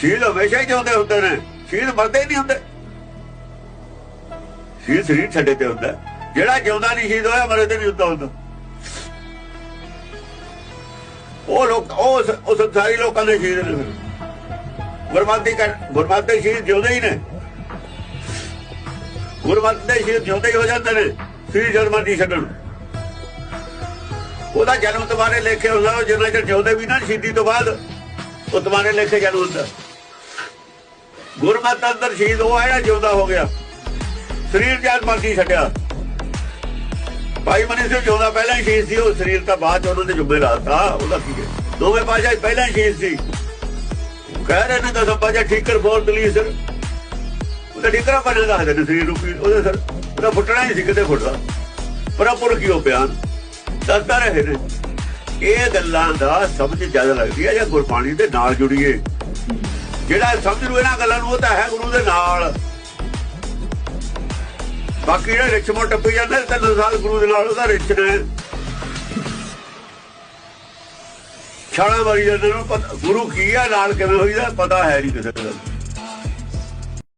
ਸ਼ਹੀਦ ਹਮੇਸ਼ਾ ਹੀ ਜਿਉਂਦੇ ਹੁੰਦੇ ਨੇ। ਸ਼ਹੀਦ ਮਰਦੇ ਨਹੀਂ ਹੁੰਦੇ। ਸ਼ਹੀਦ ਸਰੀਰ ਛੱਡੇ ਤੇ ਹੁੰਦਾ। ਜਿਹੜਾ ਜਿਉਂਦਾ ਨਹੀਂ ਸ਼ਹੀਦ ਹੋਇਆ, ਮਰੇ ਤੇ ਨਹੀਂ ਹੁੰਦਾ ਹੁੰਦਾ ਉਹ ਲੋਕ, ਉਹ ਸ- ਸੰਸਾਰੀ ਲੋਕਾਂ ਦੇ ਸ਼ਹੀਦ ਨੇ ਫਿਰ। ਗੁਰਮਤਿ ਕਰ, ਗੁਰਮਤਿ ਸ਼ਹੀਦ ਜਿਉਂਦੇ ਹੀ ਨੇ। ਗੁਰਮਤਿ ਦੇ ਸ਼ਹੀਦ ਜਿਉਂਦੇ ਹੀ ਹੋ ਜਾਂਦੇ ਨੇ, ਸ੍ਰੀ ਜਨਮਤੀ ਛੱਡਣ। ਉਹਦਾ ਜਨਮ ਤੁਹਾਰੇ ਲੇਖੇ ਹੁੰਦਾ, ਉਹ ਜਿੰਨਾ ਚਿਰ ਜਿਉਂਦੇ ਵੀ ਨਾ, ਸ਼ਹੀਦੀ ਤੋਂ ਬਾਅਦ, ਉਹ ਤੁਹਾਰੇ ਲੇਖੇ ਜਨਮ ਹੁੰਦਾ। ਗੁਰਮਤਿ ਅੰਦਰ ਸ਼ਹੀਦ ਉਹ ਆਇਆ ਜਿਉਂਦਾ ਹੋ ਗਿਆ। ਸਰੀਰ ਜਦ ਮਰਜ਼ੀ ਛੱਡਿਆ? ਭਾਈ ਮਨੀ ਸਿੰਘ ਜਿਉਂਦਾ ਪਹਿਲਾਂ ਹੀ ਸ਼ਹੀਦ ਸੀ, ਉਹ ਸਰੀਰ ਤਾਂ ਬਾਅਦ ਚ ਉਹਨਾਂ ਦੇ ਜੁਬੇ ਲਾਤਾ, ਉਹਦਾ ਕੀ ਹੈ? ਦੋਵੇਂ ਪਾਸ਼ਾ ਪਹਿਲਾਂ ਹੀ ਸ਼ਹੀਦ ਸੀ। ਕਹਿ ਰਹੇ ਨੇ ਦਸਮ ਪਾਸ਼ਾ ਠੀਕਰ ਫੋਰ ਦਲੀ ਸਰ। ਉਹਦਾ ਠੀਕਰਾ ਬਣੇ ਦੱਸਦੇ ਨੇ ਸਰੀਰ ਰੂਪੀ ਉਹਦੇ ਸਰ, ਉਹਦਾ ਫੁੱਟਣਾ ਹੀ ਸੀ, ਕਿਤੇ ਫੁੱਟਦਾ। ਪਰਪੁਰ ਕੀ ਉਹ ਬਿਆਨ। ਦੱਸਦਾ ਰਹੇ ਨੇ, ਇਹ ਗੱਲਾਂ ਦਾ ਸਮਝ ਜ਼ਿਆਦਾ ਲੱਗਦੀ ਹੈ, ਜੇ ਗੁਰਬਾਣੀ ਦੇ ਨਾਲ ਜੁੜੀਏ। ਜਿਹੜਾ ਸਮਝ ਲੂ ਇਹਨਾਂ ਗੱਲਾਂ ਨੂੰ, ਉਹ ਤਾਂ ਹੈ ਗੁਰੂ ਦੇ ਨਾਲ। ਬਾਕੀ ਜਿਹੜੇ ਰਿਛ ਮੋ ਟੱਪੀ ਜਾਂਦੇ ਤਿੰਨ ਸਾਲ ਗੁਰੂ ਦੇ ਨਾਲ ਉਹਦਾ ਰਿਛ ਨੇ। ਛਾਲਾ ਮਾਰੀ ਜਾਂਦੇ ਨੂੰ ਪਤਾ- ਗੁਰੂ ਕੀ ਆ, ਨਾਲ ਕਿਵੇਂ ਹੋਈਦਾ, ਪਤਾ ਹੈ ਨਹੀਂ ਕਿਸੇ ਦਾ।